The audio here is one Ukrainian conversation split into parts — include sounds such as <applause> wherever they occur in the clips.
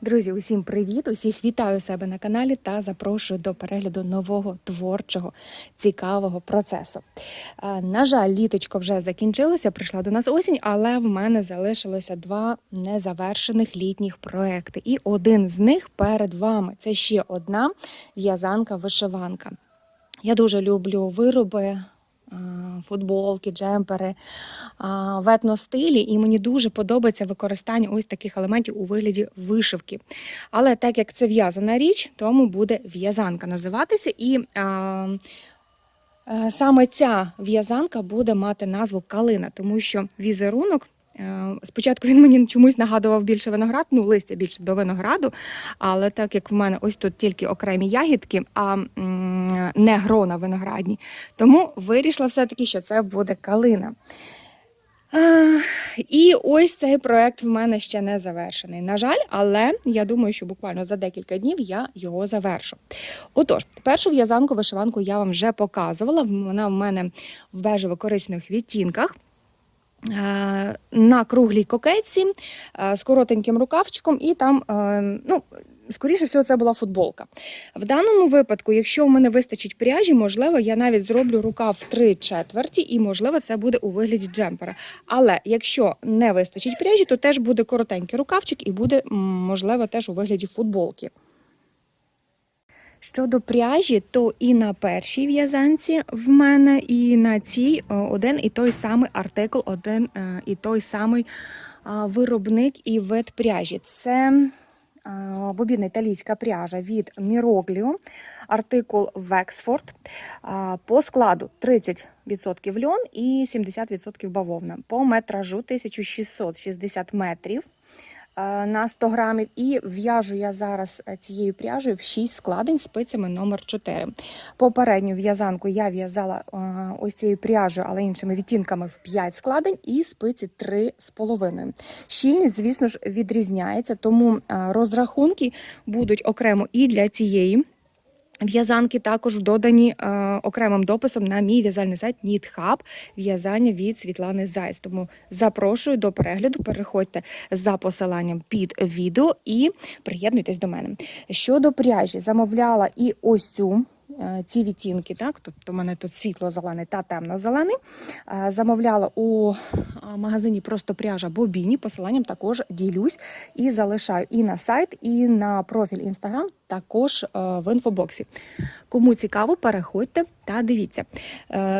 Друзі, усім привіт! Усіх вітаю себе на каналі та запрошую до перегляду нового творчого цікавого процесу. Е, На жаль, літочко вже закінчилося, прийшла до нас осінь, але в мене залишилося два незавершених літніх проекти. І один з них перед вами це ще одна в'язанка-вишиванка. Я дуже люблю вироби. Е, Футболки, джемпери а, в етностилі, і мені дуже подобається використання ось таких елементів у вигляді вишивки. Але так як це в'язана річ, тому буде в'язанка називатися. І а, саме ця в'язанка буде мати назву калина, тому що візерунок. Е, Спочатку він мені чомусь нагадував більше виноград, ну листя більше до винограду. Але так як в мене ось тут тільки окремі ягідки, а не грона виноградні, тому вирішила все-таки, що це буде калина. А, І ось цей проект в мене ще не завершений. На жаль, але я думаю, що буквально за декілька днів я його завершу. Отож, першу в'язанку вишиванку я вам вже показувала. Вона в мене в бежево-коричневих відтінках. Е, На круглій кокетці е, з коротеньким рукавчиком, і там, е, ну, скоріше всього, це була футболка. В даному випадку, якщо в мене вистачить пряжі, можливо, я навіть зроблю рукав в три четверті, і можливо, це буде у вигляді джемпера. Але якщо не вистачить пряжі, то теж буде коротенький рукавчик і буде, можливо, теж у вигляді футболки. Щодо пряжі, то і на першій в'язанці в мене, і на цій один і той самий артикул, один е, і той самий виробник і вид пряжі. Це бобінна італійська пряжа від Мірогліо, артикул Вексфорд. По складу 30% льон і 70% бавовна. По метражу 1660 метрів е, на 100 грамів. І в'яжу я зараз е, цією пряжею в 6 складень спицями номер 4. Попередню в'язанку я в'язала е, ось цією пряжею, але іншими відтінками в 5 складень і спиці 3,5. Щільність, звісно ж, відрізняється, тому е, розрахунки будуть окремо і для цієї. В'язанки також додані е, окремим дописом на мій в'язальний сайт NeedHub в'язання від Світлани Зайс. Тому запрошую до перегляду. Переходьте за посиланням під відео і приєднуйтесь до мене. Щодо пряжі, замовляла і ось цю. Е, Ці відтінки, так, тобто в мене тут світло-зелений та темно-зелений. Е, Замовляла у е, магазині просто пряжа Бобіні. Посиланням також ділюсь і залишаю і на сайт, і на профіль інстаграм, також в інфобоксі. Кому цікаво, переходьте та дивіться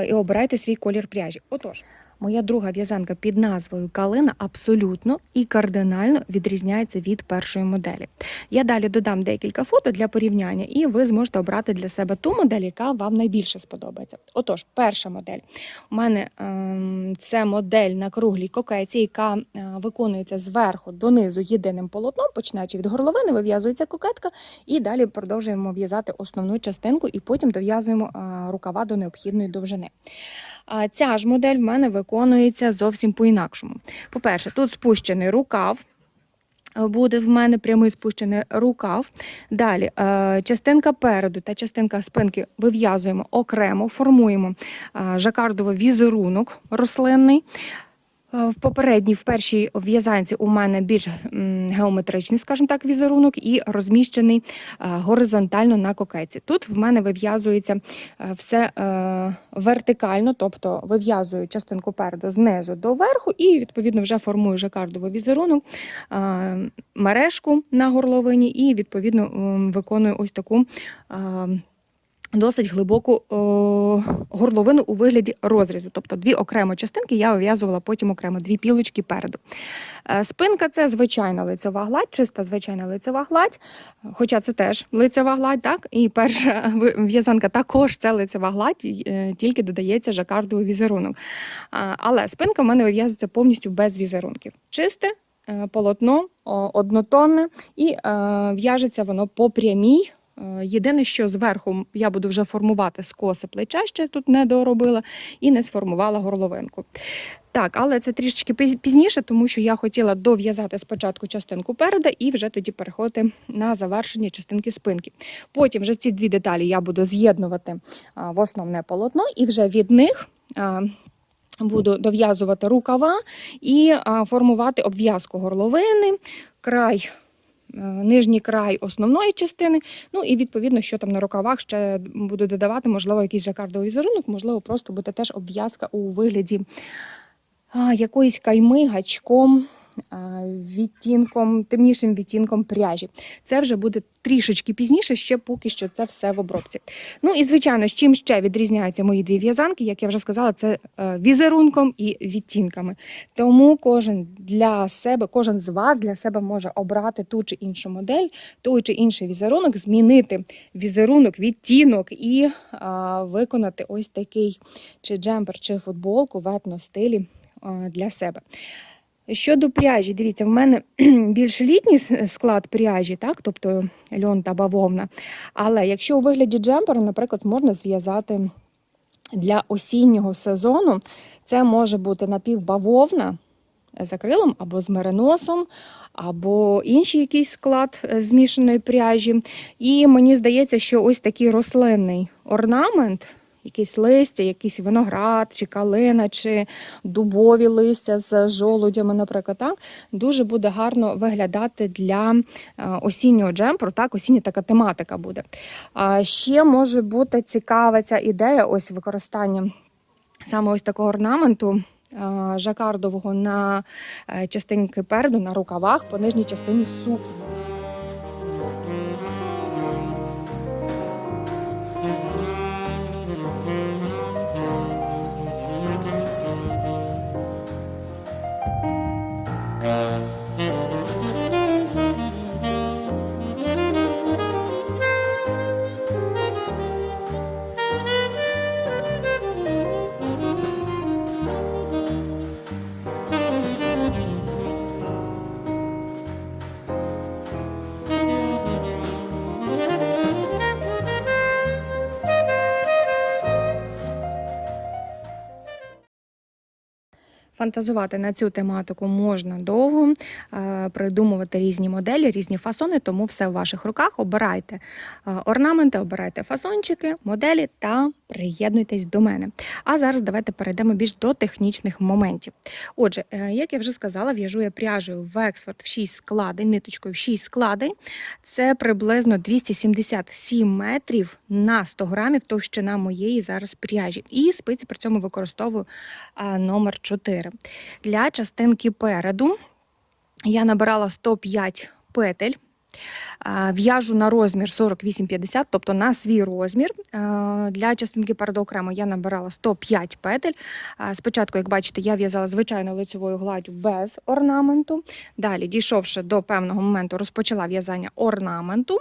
і обирайте свій колір пряжі. Отож, моя друга в'язанка під назвою Калина абсолютно і кардинально відрізняється від першої моделі. Я далі додам декілька фото для порівняння, і ви зможете обрати для себе ту модель, яка вам найбільше сподобається. Отож, перша модель. У мене ем, це модель на круглій кокеті, яка е, виконується зверху донизу єдиним полотном, починаючи від горловини, вив'язується кокетка, і далі продовжуємо в'язати основну частинку, і потім дов'язуємо е, рукава до необхідної довжини. А ця ж модель в мене виконується зовсім по-інакшому. По-перше, тут спущений рукав. Буде в мене прямий спущений рукав. Далі е, частинка переду та частинка спинки вив'язуємо окремо, формуємо е, жакардовий візерунок рослинний. Е, В попередній, в першій в'язанці у мене більш геометричний, скажімо так, візерунок і розміщений е, горизонтально на кокеці. Тут в мене вив'язується е, все вертикально, тобто вив'язую частинку переду знизу до верху і відповідно вже формую жакардовий візерунок, мережку на горловині і відповідно виконую ось таку. Досить глибоку е, горловину у вигляді розрізу. Тобто дві окремо частинки я вив'язувала потім окремо дві пілочки переду. Е, спинка це звичайна лицьова гладь, чиста звичайна лицьова гладь, хоча це теж лицьова гладь, так? І перша в'язанка також це лицьова гладь, е, тільки додається жакардовий візерунок. Але спинка в мене вив'язується повністю без візерунків. Чисте. Полотно однотонне і в'яжеться воно по прямій. Е, Єдине, що зверху я буду вже формувати скоси плеча, ще тут не доробила, і не сформувала горловинку. Так, але це трішечки пізніше, тому що я хотіла дов'язати спочатку частинку переда і вже тоді переходити на завершення частинки спинки. Потім вже ці дві деталі я буду з'єднувати в основне полотно, і вже від них. Буду дов'язувати рукава і формувати обв'язку горловини, край нижній край основної частини. Ну і відповідно, що там на рукавах ще буду додавати, можливо, якийсь жакардовий візерунок, можливо, просто буде теж обв'язка у вигляді якоїсь кайми, гачком. А, Відтінком, темнішим відтінком пряжі. Це вже буде трішечки пізніше, ще поки що це все в обробці. Ну і звичайно, з чим ще відрізняються мої дві в'язанки, як я вже сказала, це е, візерунком і відтінками. Тому кожен для себе, кожен з вас для себе може обрати ту чи іншу модель, той чи інший візерунок, змінити візерунок, відтінок і а, виконати ось такий чи джемпер, чи футболку в етно-стилі для себе. Щодо пряжі, дивіться, в мене <clears throat> більш літній склад пряжі, так, тобто льон та бавовна. Але якщо у вигляді джемпера, наприклад, можна зв'язати для осіннього сезону, це може бути напівбавовна з акрилом або з мериносом, або інший якийсь склад е, змішаної пряжі. І мені здається, що ось такий рослинний орнамент. Якісь листя, якийсь виноград, чи калина, чи дубові листя з жолудями, наприклад, так дуже буде гарно виглядати для е, осіннього джемперу. Так, осіння така тематика буде. А ще може бути цікава ця ідея, ось використання саме ось такого орнаменту. е, Жакардового на е, частинки переду, на рукавах, по нижній частині сукні. Фантазувати на цю тематику можна довго, придумувати різні моделі, різні фасони, тому все в ваших руках. Обирайте е, орнаменти, обирайте фасончики, моделі та приєднуйтесь до мене. А зараз давайте перейдемо більш до технічних моментів. Отже, е, як я вже сказала, в'яжу я пряжею в Вексфорд в 6 складень, ниточкою в 6 складень. Це приблизно 277 метрів на 100 грамів товщина моєї зараз пряжі. І спиці при цьому використовую номер 4. Для частинки переду я набирала 105 петель. В'яжу на розмір 48-50, тобто на свій розмір. Для частинки переду окремо я набирала 105 петель. Спочатку, як бачите, я в'язала звичайно лицевою гладдю без орнаменту. Далі, дійшовши до певного моменту, розпочала в'язання орнаменту.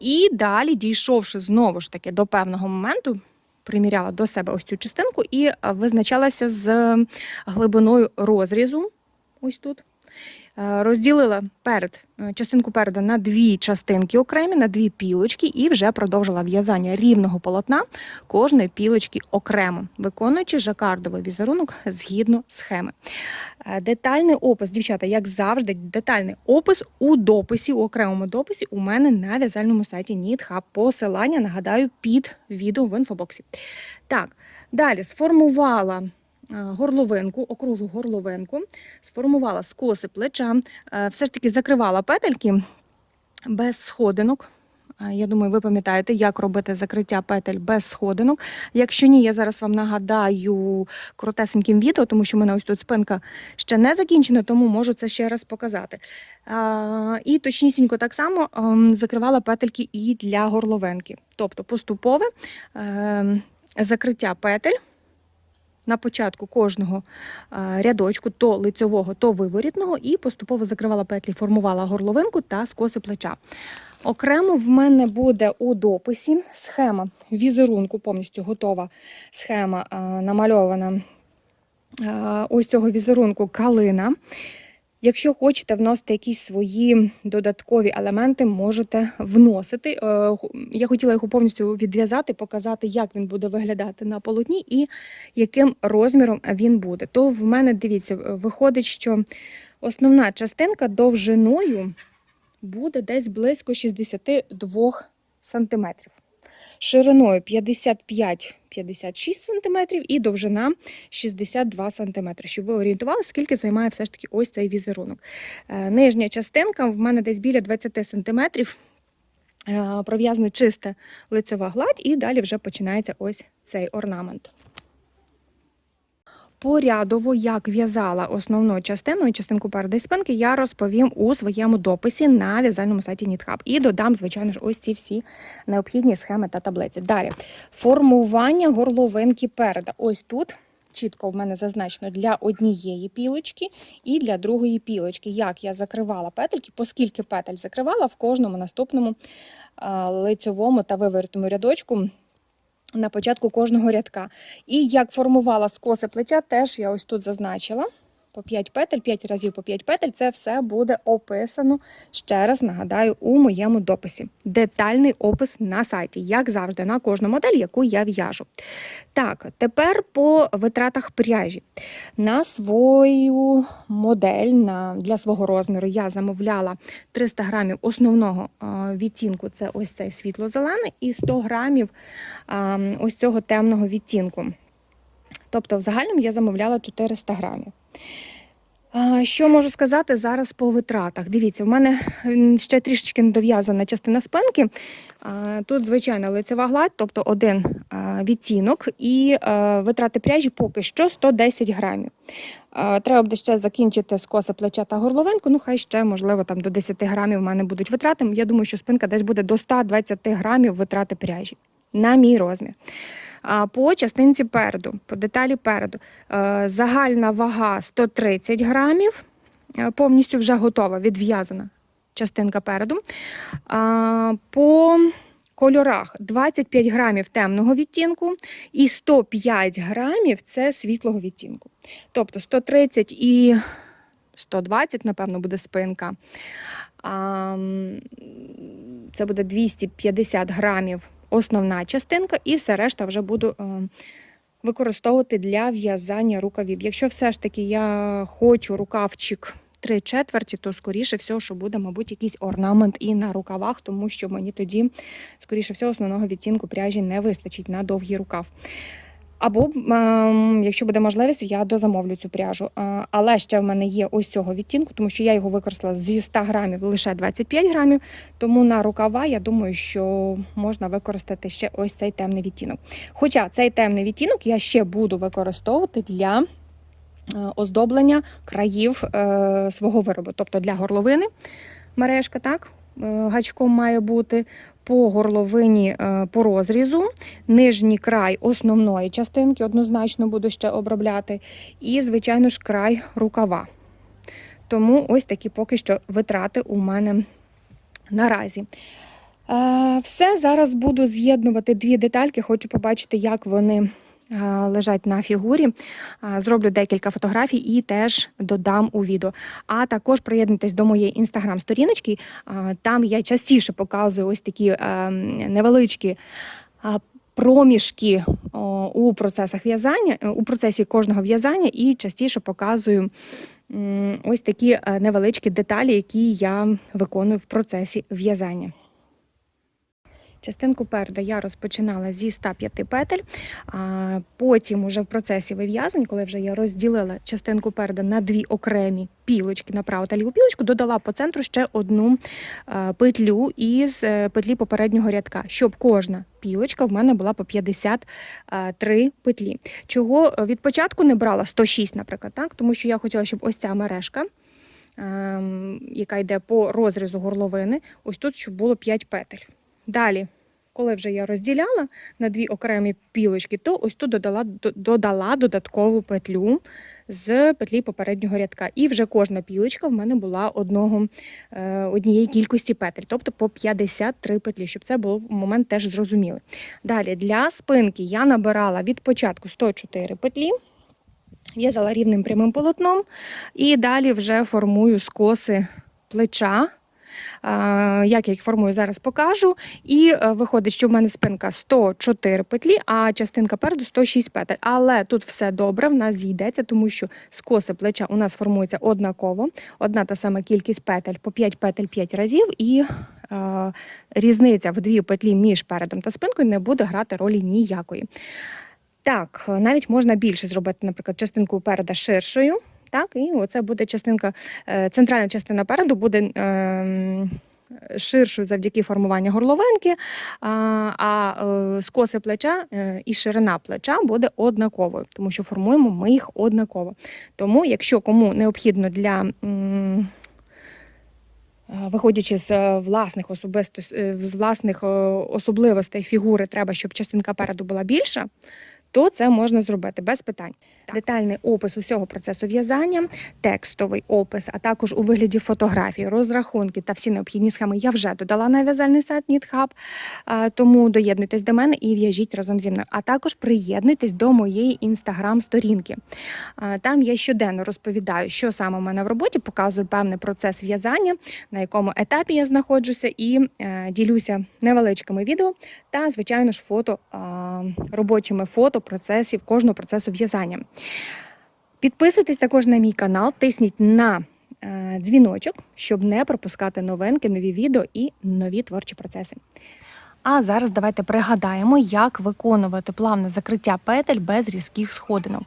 І далі, дійшовши знову ж таки до певного моменту, приміряла до себе ось цю частинку і визначалася з глибиною розрізу. Ось тут. Е, Розділила перед е, частинку переда на дві частинки окремі, на дві пілочки, і вже продовжила в'язання рівного полотна кожної пілочки окремо, виконуючи жакардовий візерунок згідно схеми. Е, Детальний опис, дівчата, як завжди, детальний опис у дописі, у окремому дописі у мене на в'язальному сайті NeedHub. Посилання, нагадаю, під відео в інфобоксі. Так, далі сформувала горловинку, округлу горловинку, сформувала скоси плеча, е, все ж таки закривала петельки без сходинок. Е, Я думаю, ви пам'ятаєте, як робити закриття петель без сходинок. Якщо ні, я зараз вам нагадаю коротесеньким відео, тому що в мене ось тут спинка ще не закінчена, тому можу це ще раз показати. І точнісінько так само ем, закривала петельки і для горловинки. Тобто поступове ем, закриття петель на початку кожного е, рядочку, то лицьового, то виворітного, і поступово закривала петлі, формувала горловинку та скоси плеча. Окремо в мене буде у дописі схема візерунку, повністю готова схема е, намальована е, ось цього візерунку калина. Якщо хочете вносити якісь свої додаткові елементи, можете вносити. Е, Я хотіла його повністю відв'язати, показати, як він буде виглядати на полотні і яким розміром він буде. То в мене, дивіться, е, виходить, що основна частинка довжиною буде десь близько 62 сантиметрів. Шириною 55-56 см і довжина 62 см, щоб ви орієнтувалися, скільки займає все ж таки ось цей візерунок. Е, Нижня частинка в мене десь біля 20 см. Е, Пров'язана чиста лицьова гладь, і далі вже починається ось цей орнамент. Порядово, як в'язала основну частину і частинку переди спинки, я розповім у своєму дописі на в'язальному сайті NitHub. І додам, звичайно ж, ось ці всі необхідні схеми та таблиці. Далі формування горловинки переда. Ось тут. Чітко в мене зазначено для однієї пілочки і для другої пілочки. Як я закривала петельки, поскільки петель закривала в кожному наступному а, лицьовому та виворотному рядочку на початку кожного рядка. І як формувала скоси плеча, теж я ось тут зазначила. По 5 петель, 5 разів по 5 петель, це все буде описано, ще раз нагадаю, у моєму дописі. Детальний опис на сайті, як завжди, на кожну модель, яку я в'яжу. Так, тепер по витратах пряжі. На свою модель на, для свого розміру я замовляла 300 грамів основного відтінку, це ось цей світло-зелений, і 100 грамів ось цього темного відтінку. Тобто, в загальному я замовляла 400 грамів. Що можу сказати зараз по витратах? Дивіться, в мене ще трішечки недов'язана частина спинки. Тут звичайна лицева гладь, тобто один відтінок, і витрати пряжі поки що 110 грамів. Треба буде ще закінчити скоси плеча та горловинку. Ну, хай ще, можливо, там до 10 грамів в мене будуть витрати. Я думаю, що спинка десь буде до 120 грамів витрати пряжі на мій розмір. По частинці переду, по деталі переду, е, загальна вага 130 грамів, е, повністю вже готова, відв'язана частинка переду. По кольорах 25 грамів темного відтінку і 105 грамів це світлого відтінку. Тобто 130 і 120, напевно, буде спинка. Це буде 250 грамів основна частинка, і все решта вже буду е, використовувати для в'язання рукавів. Якщо все ж таки я хочу рукавчик три четверті, то скоріше всього, що буде, мабуть, якийсь орнамент і на рукавах, тому що мені тоді, скоріше всього, основного відтінку пряжі не вистачить на довгий рукав. Або, ем, якщо буде можливість, я дозамовлю цю пряжу. Але ще в мене є ось цього відтінку, тому що я його використала зі 100 грамів лише 25 грамів. Тому на рукава я думаю, що можна використати ще ось цей темний відтінок. Хоча цей темний відтінок я ще буду використовувати для е, оздоблення країв е, свого виробу, тобто для горловини мережка, так? е, Гачком має бути по горловині е, по розрізу, нижній край основної частинки однозначно буду ще обробляти, і, звичайно ж, край рукава. Тому ось такі поки що витрати у мене наразі. Е, Все, зараз буду з'єднувати дві детальки, хочу побачити, як вони лежать на фігурі. Е, Зроблю декілька фотографій і теж додам у відео. А також приєднуйтесь до моєї інстаграм-сторіночки. Е, Там я частіше показую ось такі е, невеличкі. е, Проміжки у процесах в'язання, е, у процесі кожного в'язання, і частіше показую ось такі е, невеличкі деталі, які я виконую в процесі в'язання. Частинку переда я розпочинала зі 105 петель. А потім, уже в процесі вив'язань, коли вже я розділила частинку переда на дві окремі пілочки на праву та ліву пілочку, додала по центру ще одну е, петлю із е, петлі попереднього рядка, щоб кожна пілочка в мене була по 53 петлі. Чого е, від початку не брала 106, наприклад, так? тому що я хотіла, щоб ось ця мережка. ем, Яка йде по розрізу горловини, ось тут щоб було 5 петель. Далі, коли вже я розділяла на дві окремі пілочки, то ось тут додала, додала додаткову петлю з петлі попереднього рядка. І вже кожна пілочка в мене була одного, е, однієї кількості петель, тобто по 53 петлі, щоб це було в момент теж зрозумілий. Далі для спинки я набирала від початку 104 петлі. В'язала рівним прямим полотном і далі вже формую скоси плеча. Як я їх формую, зараз покажу. І е, виходить, що в мене спинка 104 петлі, а частинка переду 106 петель. Але тут все добре, в нас зійдеться, тому що скоси плеча у нас формуються однаково. Одна та сама кількість петель по 5 петель 5 разів, і е, різниця в дві петлі між передом та спинкою не буде грати ролі ніякої. Так, е, навіть можна більше зробити, наприклад, частинку переда ширшою. Так, і оце буде частинка, е, центральна частина переду буде ем, ширшою завдяки формуванню горловинки, а, а е, скоси плеча е, і ширина плеча буде однаковою, тому що формуємо ми їх однаково. Тому, якщо кому необхідно для. е, Виходячи з е, власних е, з власних е, особливостей фігури, треба, щоб частинка переду була більша, то це можна зробити без питань. Детальний опис усього процесу в'язання, текстовий опис, а також у вигляді фотографій, розрахунки та всі необхідні схеми я вже додала на в'язальний сайт NeedHub, тому доєднуйтесь до мене і в'яжіть разом зі мною. А також приєднуйтесь до моєї інстаграм-сторінки. Там я щоденно розповідаю, що саме в мене в роботі, показую певний процес в'язання, на якому етапі я знаходжуся, і е, ділюся невеличкими відео та, звичайно ж, фото робочими фото процесів кожного процесу в'язання. Підписуйтесь також на мій канал, тисніть на е, дзвіночок, щоб не пропускати новинки, нові відео і нові творчі процеси. А зараз давайте пригадаємо, як виконувати плавне закриття петель без різких сходинок.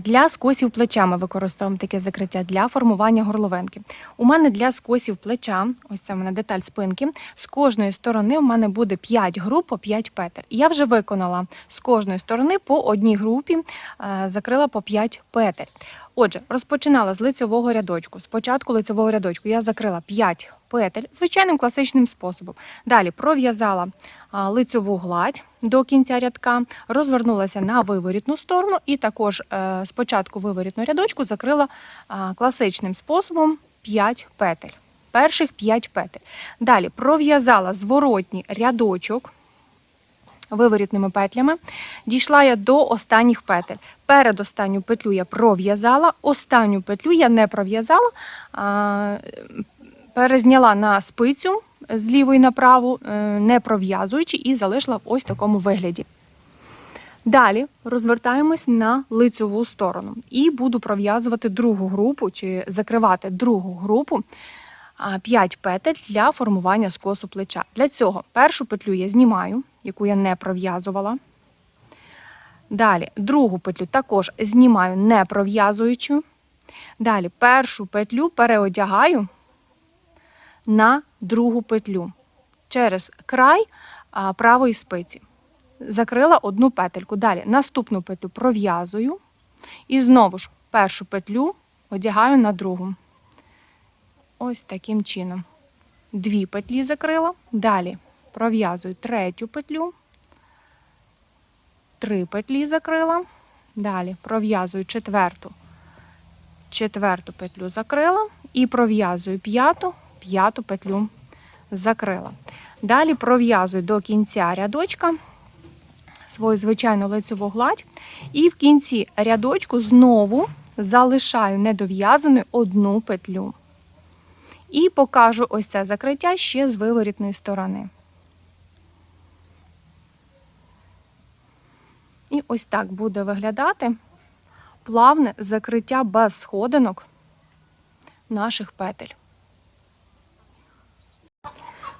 Для скосів плеча ми використовуємо таке закриття для формування горловинки. У мене для скосів плеча, ось це в мене деталь спинки. З кожної сторони у мене буде 5 груп по 5 петель. І Я вже виконала з кожної сторони по одній групі, е, закрила по 5 петель. Отже, розпочинала з лицьового рядочку. Спочатку лицьового рядочку я закрила 5 петель звичайним класичним способом. Далі пров'язала а, лицьову гладь до кінця рядка, розвернулася на виворітну сторону і також е, спочатку виворітну рядочку закрила класичним способом 5 петель. Перших 5 петель. Далі пров'язала зворотній рядочок виворітними петлями. Дійшла я до останніх петель. Перед останню петлю я пров'язала, останню петлю я не пров'язала, перезняла на спицю з лівої на праву, е, не пров'язуючи, і залишила в ось такому вигляді. Далі розвертаємось на лицьову сторону і буду пров'язувати другу групу чи закривати другу групу 5 петель для формування скосу плеча. Для цього першу петлю я знімаю, яку я не пров'язувала. Далі другу петлю також знімаю, не пров'язуючи. Далі першу петлю переодягаю на другу петлю через край правої спиці. Закрила одну петельку. Далі наступну петлю пров'язую і знову ж першу петлю одягаю на другу. Ось таким чином. Дві петлі закрила. Далі пров'язую третю петлю. Три петлі закрила. Далі пров'язую четверту. Четверту петлю закрила і пров'язую п'яту, п'яту петлю закрила. Далі пров'язую до кінця рядочка свою звичайну лицеву гладь. І в кінці рядочку знову залишаю недов'язаною одну петлю. І покажу ось це закриття ще з виворітної сторони. І ось так буде виглядати плавне закриття без сходинок наших петель.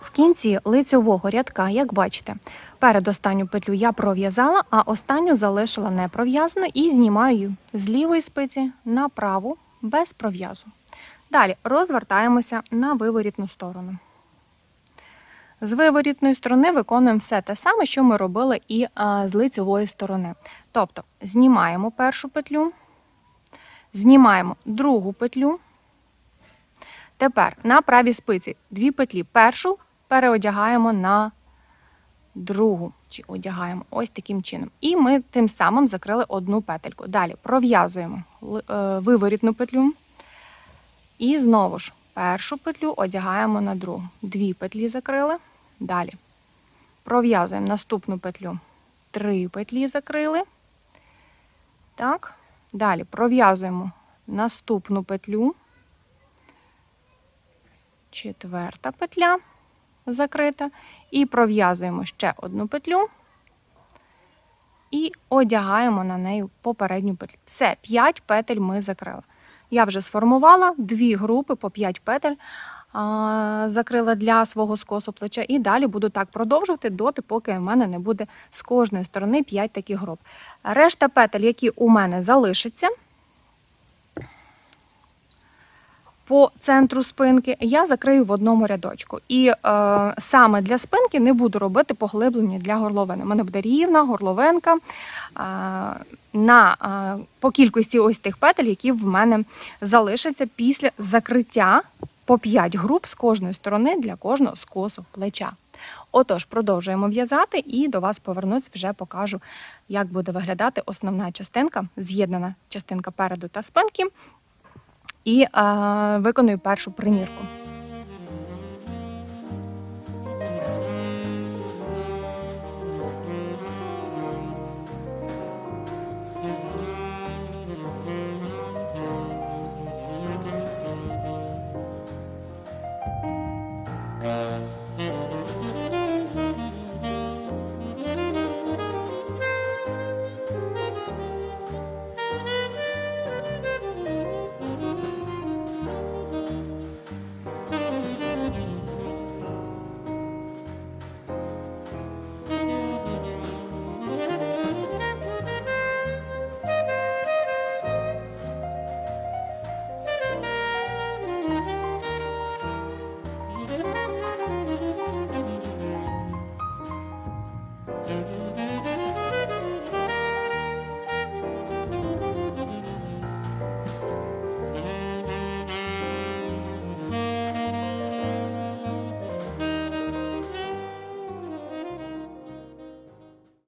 В кінці лицьового рядка, як бачите, перед останню петлю я пров'язала, а останню залишила не пров'язану і знімаю з лівої спиці на праву без пров'язу. Далі розвертаємося на виворітну сторону. З виворітної сторони виконуємо все те саме, що ми робили і з лицьової сторони. Тобто знімаємо першу петлю, знімаємо другу петлю. Тепер на правій спиці дві петлі. Першу переодягаємо на другу, чи одягаємо ось таким чином. І ми тим самим закрили одну петельку. Далі пров'язуємо е, виворітну петлю. І знову ж першу петлю одягаємо на другу. Дві петлі закрили. Далі пров'язуємо наступну петлю. Три петлі закрили. Так. Далі пров'язуємо наступну петлю. Четверта петля закрита. І пров'язуємо ще одну петлю. І одягаємо на неї попередню петлю. Все, 5 петель ми закрили. Я вже сформувала дві групи по 5 петель. Закрила для свого скосу плеча. І далі буду так продовжувати доти, поки в мене не буде з кожної сторони 5 таких груп. Решта петель, які у мене залишаться. По центру спинки я закрию в одному рядочку. І е, саме для спинки не буду робити поглиблення для горловини. У мене буде рівна горловинка е, на, е, по кількості ось тих петель, які в мене залишаться після закриття по 5 груп з кожної сторони для кожного скосу плеча. Отож, продовжуємо в'язати і до вас повернусь, вже покажу, як буде виглядати основна частинка, з'єднана частинка переду та спинки. І е, виконую першу примірку.